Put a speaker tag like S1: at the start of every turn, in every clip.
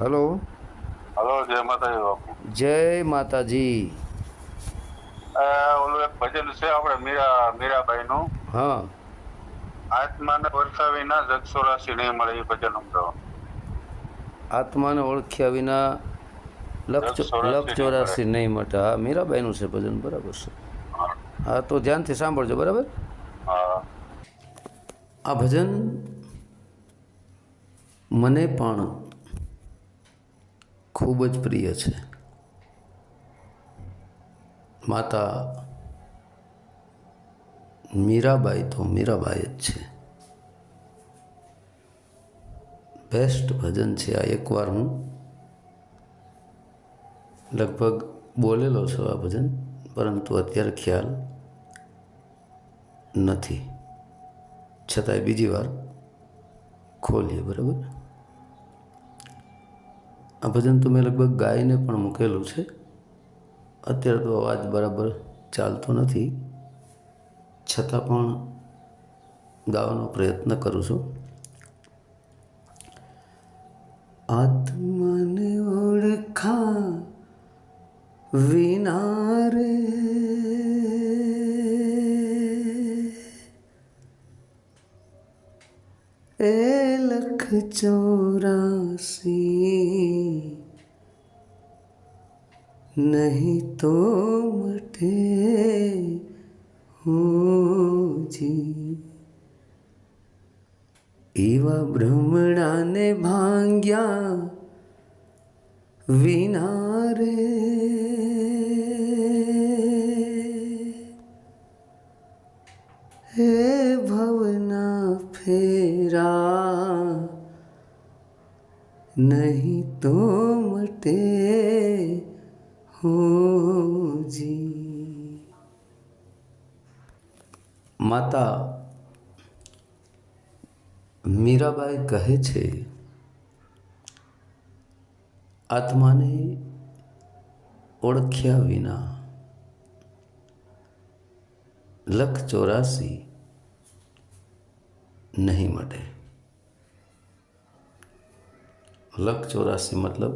S1: Hello.
S2: Hello જય માતાજી બાપુ.
S1: જય માતાજી.
S2: ઓલું એક ભજન છે આપણે મીરા મીરાબાઈ નું
S1: હા.
S2: આત્માને ઓળખ્યા વિના જગસો રાશિ નહીં મળે એ ભજન સમજાવો
S1: આત્માને ઓળખ્યા વિના લક્ષ
S2: લક્ષ
S1: નહીં મળે. હા મીરાબાઈનું છે ભજન બરાબર છે. હા. તો ધ્યાનથી સાંભળજો બરાબર? આ ભજન મને પણ ખૂબ જ પ્રિય છે. માતા મીરાબાઈ તો મીરાબાઈ જ છે. બેસ્ટ ભજન છે આ એકવાર હું લગભગ બોલેલો છું આ ભજન, પરંતુ અત્યારે ખ્યાલ નથી. છતાંય બીજી વાર ખોલીએ, બરાબર? આ ભજન તો મેં લગભગ ગાઈને પણ મૂકેલું છે. અત્યારે તો અવાજ બરાબર ચાલતો નથી. છતાં પણ ગાવાનો પ્રયત્ન કરું છું. આત્મને ઓળખા વિના નહીં તો મટે હોજી એવા ભ્રમણાને ભાંગ્યા વિના રે હે ભવના ફેરા નહીં તો માતા મીરાબાઈ કહે છે, આત્માને ઓળખ્યા વિના લખ ચોરાસી નહીં મટે. લખ ચોરાસી મતલબ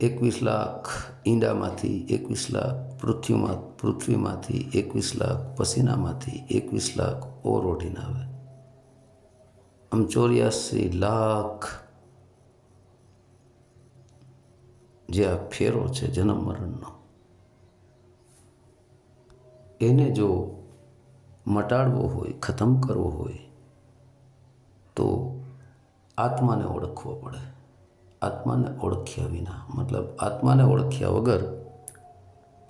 S1: એકવીસ લાખ ઈંડામાંથી એકવીસ લાખ પૃથ્વીમાં પૃથ્વીમાંથી એકવીસ લાખ, પસીનામાંથી એકવીસ લાખ ઓર ઓઢીને આવે. આમ ચોર્યાસી લાખ જે આ ફેરો છે જન્મ મરણનો, એને જો મટાડવો હોય, ખતમ કરવો હોય, તો આત્માને ઓળખવો પડે. આત્માને ઓળખ્યા વિના, મતલબ આત્માને ઓળખ્યા વગર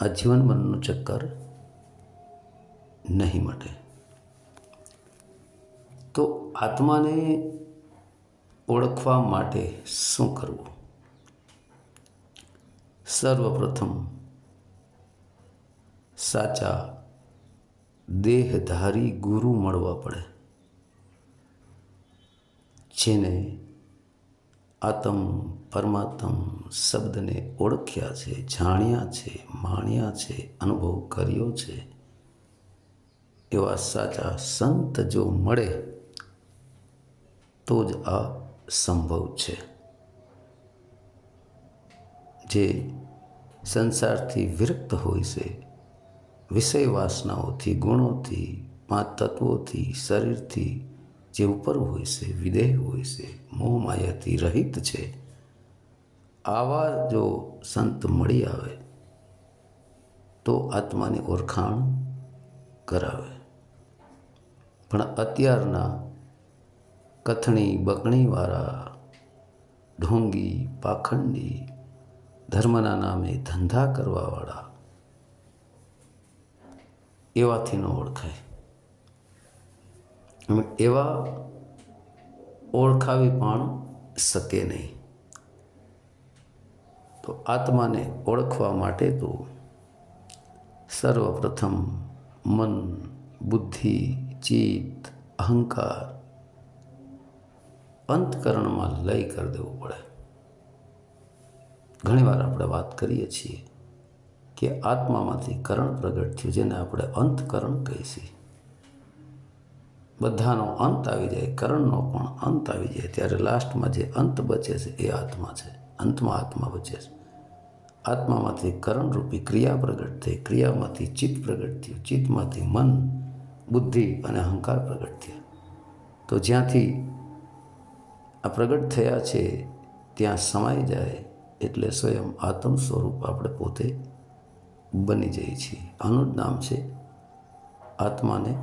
S1: આ જીવન મરણનું ચક્કર નહીં મટે. તો આત્માને ઓળખવા માટે શું કરવું? સર્વપ્રથમ સાચા દેહધારી ગુરુ મળવા પડે, જેને આત્મ પરમાત્મ શબ્દને ઓળખ્યા છે, જાણ્યા છે, માણ્યા છે, અનુભવ કર્યો છે. એવા સાચા સંત જો મળે, તો જ આ સંભવ છે. જે સંસારથી વિરક્ત હોય છે વિષય વાસનાઓથી ગુણોથી, પાંચ તત્વોથી, શરીરથી, જે ઉપર હોય છે, વિદેહ હોય છે, મોહમાયાથી રહિત છે આવા જો સંત મળી આવે, તો આત્માની ઓળખાણ કરાવે. પણ અત્યારના કથણી બકણીવાળા, ઢોંગી પાખંડી, ધર્મના નામે ધંધા કરવાવાળા, એવાથી ન ઓળખાય. એવા ઓળખાવી પણ શકે નહીં. તો આત્માને ઓળખવા માટે તો સર્વપ્રથમ મન, બુદ્ધિ, ચિત્ત, અહંકાર અંતકરણમાં લય કરી દેવું પડે. ઘણીવાર આપણે વાત કરીએ છીએ કે આત્મામાંથી કરણ પ્રગટ થયું, જેને આપણે અંતકરણ કહીએ છીએ. બધાનો અંત આવી જાય, કરણનો પણ અંત આવી જાય, ત્યારે લાસ્ટમાં જે અંત બચે છે એ આત્મા છે. અંતમાં આત્મા બચે છે. આત્મામાંથી કરણરૂપી ક્રિયા પ્રગટ થઈ, ક્રિયામાંથી ચિત્ત પ્રગટ થયું. ચિત્તમાંથી મન, બુદ્ધિ અને અહંકાર પ્રગટ થયા. તો જ્યાંથી આ પ્રગટ થયા છે, ત્યાં સમાઈ જાય એટલે સ્વયં આત્મ સ્વરૂપ આપણે પોતે બની જઈએ છીએ આનું જ નામ છે આત્માને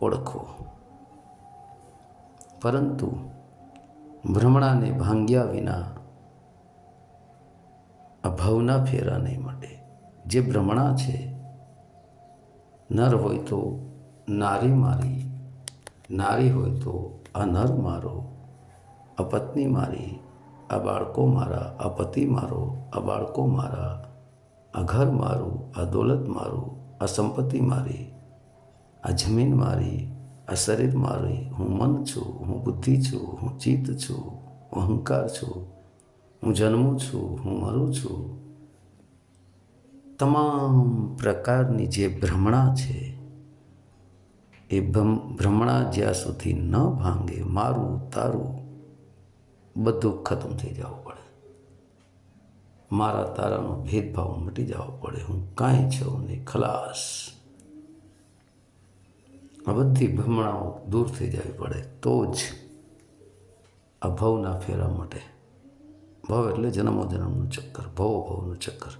S1: ઓળખવો. પરંતુ ભ્રમણાને ભાંગ્યા વિના આ ભાવના ફેરા નહીં મટે. જે ભ્રમણા છે, નર હોય તો નારી મારી, નારી હોય તો આ નર મારો. આ પત્ની મારી, આ બાળકો મારા, આ પતિ મારો, આ બાળકો મારા, આ ઘર મારું, આ દોલત મારું, આ સંપત્તિ મારી, આ જમીન મારી, આ શરીર મારી. હું મન છું, હું બુદ્ધિ છું, હું ચિત્ત છું, હું અહંકાર છું. હું જન્મું છું, હું મરું છું. તમામ પ્રકારની જે ભ્રમણા છે, એ ભ્રમ- ભ્રમણા જ્યાં સુધી ન ભાંગે, મારું, તારું, બધું ખતમ થઈ જવું પડે. મારા તારાનો ભેદભાવ મટી જવો પડે. હું કાંઈ છું નહીં, ખલાસ. આ બધી ભ્રમણાઓ દૂર થઈ જવી પડે તો જ અભાવના ભવના ફેરા માટે. ભવ એટલે જન્મો જન્મનું ચક્કર, ભવો ભવનું ચક્કર.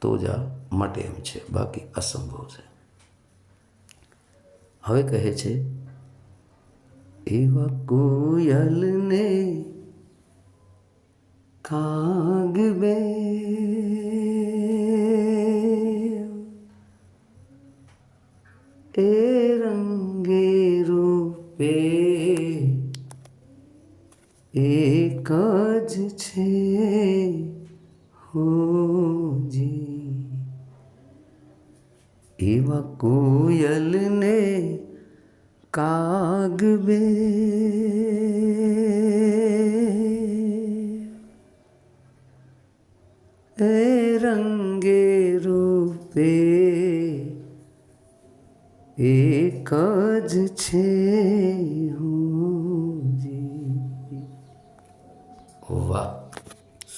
S1: તો જ આ માટે એમ છે, બાકી અસંભવ છે. હવે કહે છે, એવા કોયલને કાગ બે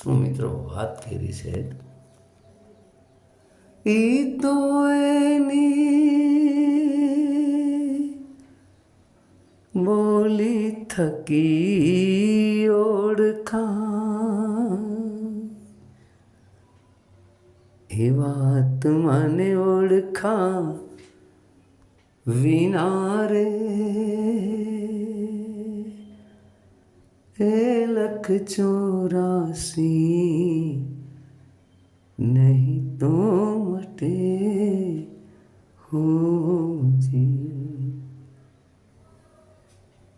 S1: શું મિત્રો વાત કરી છે. ઈ તો એની બોલી થકી ઓળખા એ વાત મને ઓળખા વિના રે. એ લખ ચોરાસી નહીં તો મટે હોજી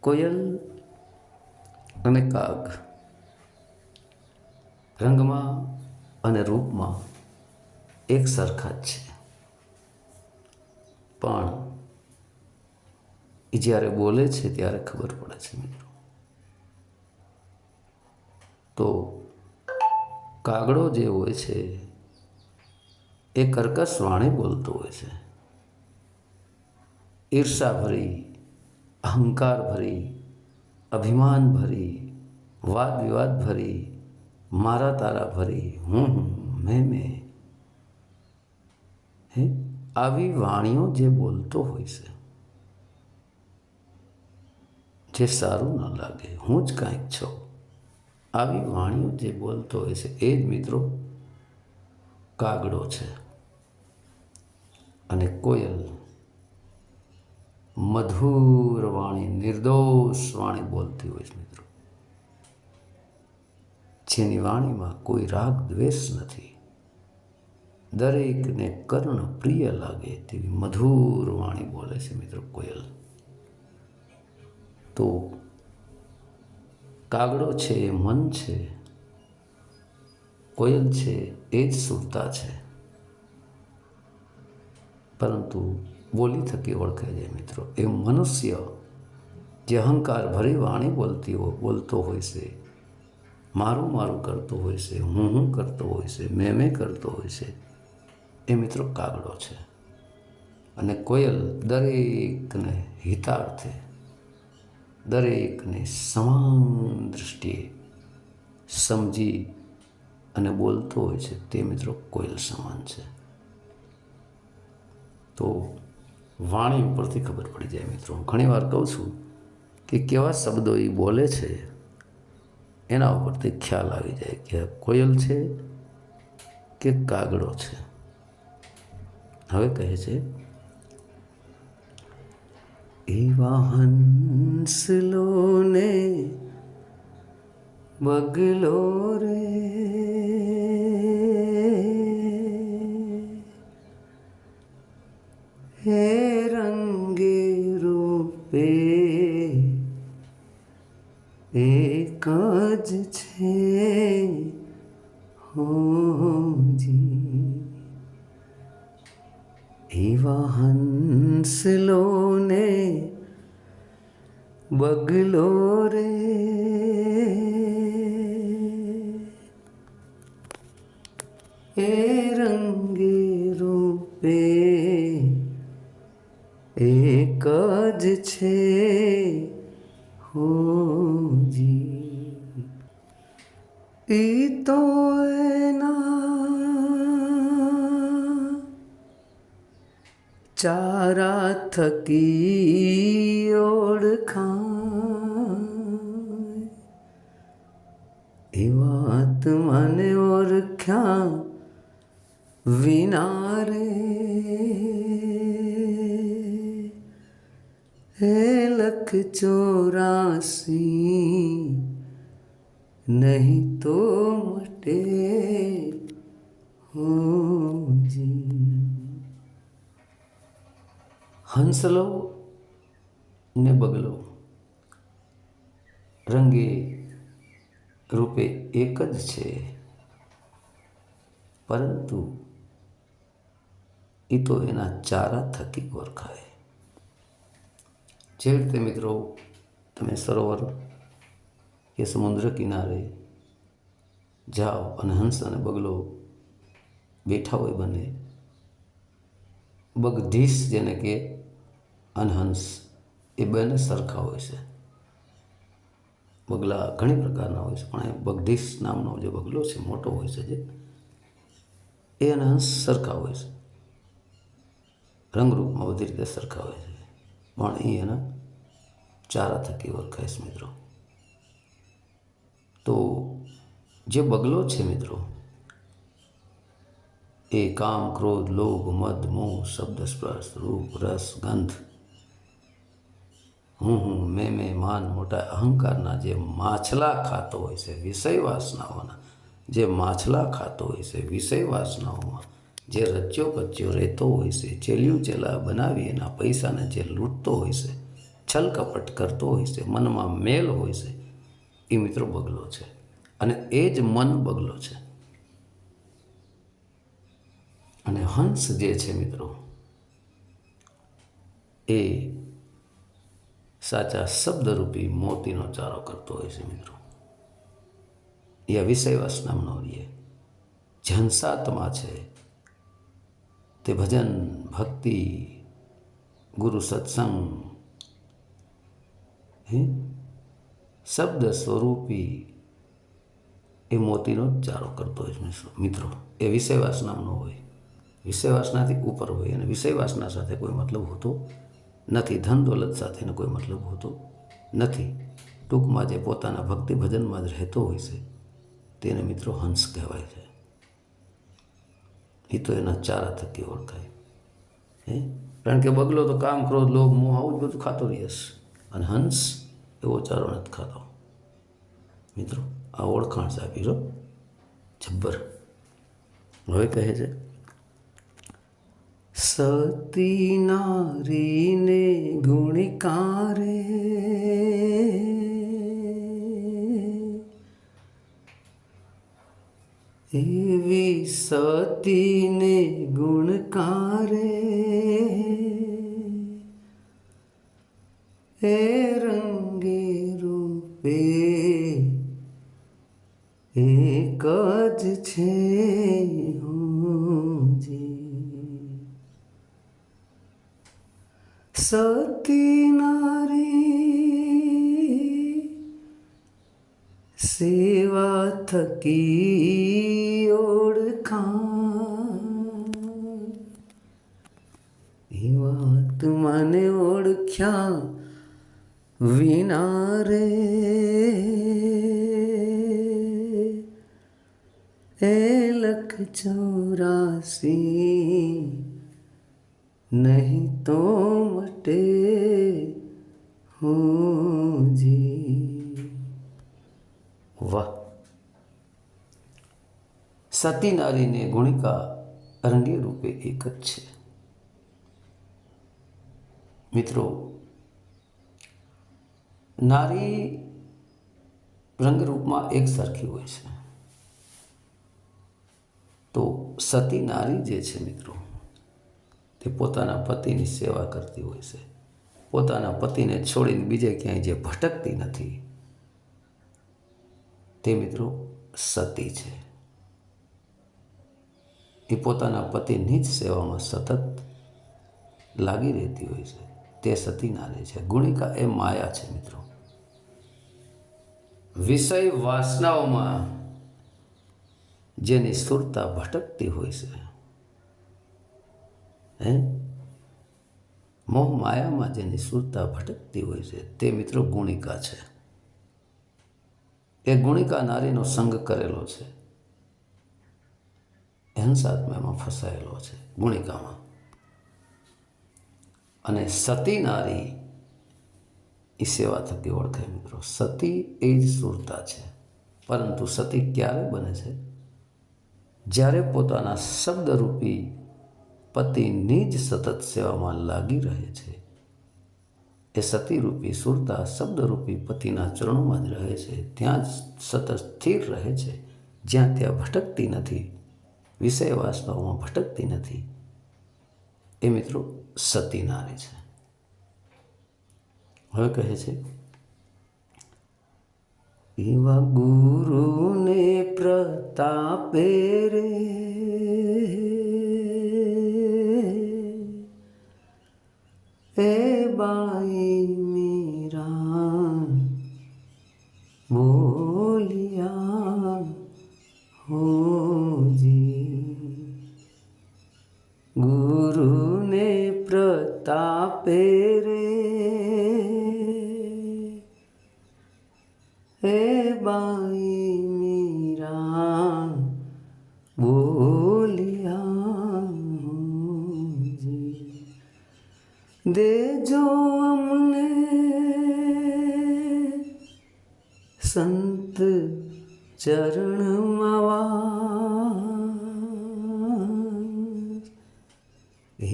S1: કોયલ અને કાગ રંગમાં અને રૂપમાં એક સરખા જ છે પણ એ જ્યારે બોલે છે ત્યારે ખબર પડે છે મિત્રો તો કાગડો જે હોય છે, એ કર્કશ વાણી બોલતો હોય છે. ઈર્ષા ભરી અહંકાર ભરી અભિમાન ભરી વાદ વિવાદ ભરી મારા તારા ભરી હું, મેં મેં. હે? આવી વાણીઓ જે બોલતો હોય છે, જે સારું ન લાગે, હું જ કાંઈક છું. આવી વાણીઓ જે બોલતો હોય છે, એ જ મિત્રો કાગડો છે. અને કોયલ મધુર વાણી, નિર્દોષ વાણી બોલતી હોય છે મિત્રો. જેની વાણીમાં કોઈ રાગ દ્વેષ નથી. દરેકને કર્ણ પ્રિય લાગે તેવી મધુર વાણી બોલે છે મિત્રો કોયલ. તો કાગડો છે એ મન છે, કોયલ છે, એ જ સુરતા છે. પરંતુ બોલી થકી ઓળખાય છે મિત્રો. એ મનુષ્ય જે અહંકાર ભરી વાણી બોલતી હોય બોલતો હોય છે, મારું મારું કરતો હોય છે, હું હું કરતો હોય છે, મેં મેં કરતો હોય છે, એ મિત્રો કાગડો છે. અને કોયલ દરેકને હિતાર્થે દરેકને સમાન દૃષ્ટિએ સમજી અને બોલતો હોય છે, તે મિત્રો કોયલ સમાન છે. તો વાણી ઉપરથી ખબર પડી જાય મિત્રો. ઘણી વાર કહું છું કે કેવા શબ્દો એ બોલે છે, એના ઉપરથી ખ્યાલ આવી જાય કે કોયલ છે કે કાગડો છે. હવે કહે છે એવા હંસલો ને બગલો રે. હોજી ઈ તો એના ચારા થકી ઓળખા એ વાત મને ઓળખ્યા વિના રે હે લખ ચોરાસી નહીં તો મટે હોજી હંસલો ને બગલો રંગે રૂપે એક જ છે પરંતુ એ તો એના ચારા થકી ઓળખાય જે રીતે મિત્રો તમે સરોવર, કે સમુદ્ર કિનારે જાઓ અને હંસ અને બગલો બેઠા હોય બંને બગધીસ જેને કે અનહંસ, એ બંને સરખા હોય છે. બગલા ઘણી પ્રકારના હોય છે, પણ એ બગધીસ નામનો જે બગલો છે, મોટો હોય છે જે, એ અનહંસ સરખા હોય છે. રંગરૂપમાં બધી રીતે સરખા હોય છે. પણ એ એના ચારા થકી ઓળખાય છે મિત્રો. તો જે બગલો છે મિત્રો, એ કામ, ક્રોધ, લોભ, મદ, મોહ, શબ્દ, સ્પર્શ, રૂપ, રસ, ગંધ, હું હું, મેં મેં, માન, મોટા, અહંકારના જે માછલા ખાતો હોય છે, વિષય વાસનાઓના, જે માછલા ખાતો હોય છે, વિષય વાસનાઓમાં જે રચ્યો કચ્યો રહેતો હોય છે ચેલ્યું ચેલા બનાવી એના પૈસાને જે લૂંટતો હોય છે છલ કપટ કરતો હોય છે, મનમાં મેલ હોય છે, એ મિત્રો બગલો છે. અને એ જ મન બગલો છે. અને હંસ જે છે મિત્રો, એ સાચા શબ્દરૂપી મોતીનો ચારો કરતો હોય છે મિત્રો. એ વિષયવાસ નામનો એ જે છે તે ભજન, ભક્તિ, ગુરુ સત્સંગ, હે? શબ્દ સ્વરૂપી એ મોતીનો ચારો કરતો હોય છે મિત્રો. એ વિષય વાસનાનો હોય. વિષયવાસનાથી ઉપર હોય અને વિષયવાસના સાથે કોઈ મતલબ હોતો નથી. ધન દોલત સાથેનો કોઈ મતલબ હોતો નથી. ટૂંકમાં જે પોતાના ભક્તિ ભજનમાં જ રહેતો હોય છે, તેને મિત્રો હંસ કહેવાય છે. એ તો એના ચારા થકી ઓળખાય. હે? કારણ કે બગલો તો કામ, ક્રોધ, લોભ, મોહ, આવું જ બધું ખાતો રહીશ અને હંસ એવો ચારો નથી ખાતો. મિત્રો, આ ઓળખાણ છે આપી જબ્બર. હવે કહે છે, સતી નારીને ગુણકારે સતીને ગુણકારે હે રંગે રૂપે એક જ છે સતી નારી સેવા થકી ઓળ એ વાત મને ઓળખ્યા વિના રે એ લખ ચોરાસી નહીં તો મટે હું જી. વાહ. સતી નારીને ગુણિકા અરણ્ય રૂપે એક જ છે. મિત્રો, નારી રંગરૂપમાં એક સરખી હોય છે. તો સતી નારી જે છે મિત્રો, તે પોતાના પતિની સેવા કરતી હોય છે. પોતાના પતિને છોડીને બીજે ક્યાંય જે ભટકતી નથી, તે મિત્રો સતી છે. એ પોતાના પતિની જ સેવામાં સતત લાગી રહેતી હોય છે. તે સતી નારી છે. ગુણિકા, એ માયા છે મિત્રો. વિષય વાસનાઓમાં જેની સુરતા ભટકતી હોય છે, હે? મોહ માયામાં જેની સુરતા ભટકતી હોય છે, તે મિત્રો ગુણિકા છે. એ ગુણિકા નારીનો સંગ કરેલો છે. અહંસાત્મામાં ફસાયેલો છે ગુણિકામાં અને સતી નારી એ સેવા થતી ઓળખાય મિત્રો. સતી એ જ સુરતા છે. પરંતુ સતી ક્યારે બને છે? જ્યારે પોતાના શબ્દરૂપી પતિની જ સતત સેવામાં લાગી રહે છે, એ સતીરૂપી સુરતા શબ્દરૂપી પતિના ચરણોમાં જ રહે છે. ત્યાં જ સતત સ્થિર રહે છે. જ્યાં ત્યાં ભટકતી નથી. વિષય વાસનાઓમાં ભટકતી નથી. એ મિત્રો સતી નારી છે. હવે કહે છે, એવા ગુરુને પ્રતાપે રે. એ બાઈ મીરા બોલિયા પ્રતાપે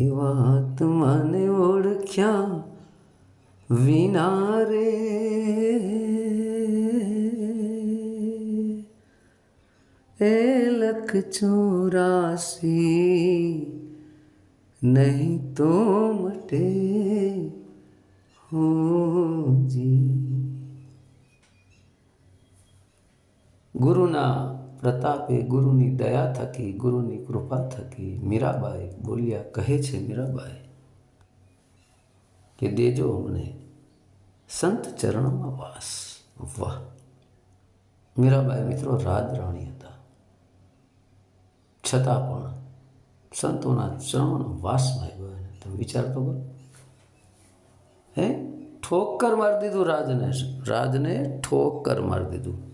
S1: એ વાત મને ઓળખ્યા વિના રે એ લખ ચોરાસી નહીં તો મટે હોજી. ગુરુના પ્રતાપે ગુરુની દયા થકી, ગુરુની કૃપા થકી મીરાબાઈ બોલ્યા, કહે છે મીરાબાઈ કે દેજો અમને સંત ચરણમાં વાસ. વાહ. મીરાબાઈ મિત્રો રાજરાણી હતા. છતાં પણ સંતોના ચરણોનો વાસ એને. તમે વિચાર તો કરો. હે? ઠોકર મારી દીધું રાજને. રાજને ઠોકર મારી દીધું.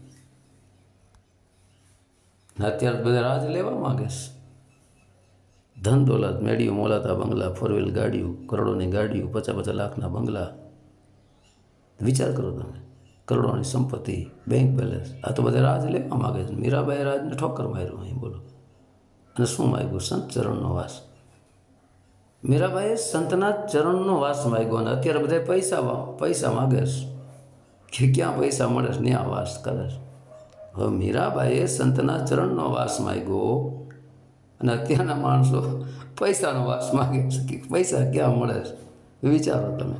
S1: અત્યારે બધા રાજ લેવા માગે છે. ધન દોલત મેડીઓ મોલાતા બંગલા ફોર વ્હીલ ગાડીઓ, કરોડોની ગાડીઓ, પચાસ પચાસ લાખના બંગલા. વિચાર કરો તમે, કરોડોની સંપત્તિ બેંક બેલેન્સ આ તો બધા રાજ લેવા માંગે છે. મીરાબાઈ રાજને ઠોકર માર્યું, અહીં બોલો. અને શું માગ્યું? સંત ચરણનો વાસ. મીરાબાઈએ સંતના ચરણનો વાસ માગ્યો અને અત્યારે બધા પૈસા પૈસા માગે છે. કે ક્યાં પૈસા મળે છે ત્યાં વાસ કરે છે હવે મીરાબાઈએ સંતના ચરણનો વાસ માગ્યો અને અત્યારના માણસો પૈસાનો વાસ માગે છે પૈસા ક્યાં મળે છે? વિચારો તમે.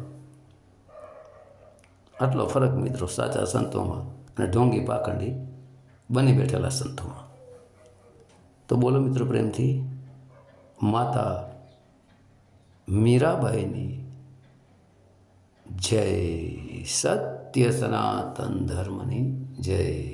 S1: આટલો ફરક મિત્રો સાચા સંતોમાં અને ઢોંગી પાખંડી બની બેઠેલા સંતોમાં. તો બોલો મિત્રો પ્રેમથી, માતા મીરાબાઈની જય સત્ય સનાતન ધર્મની જય.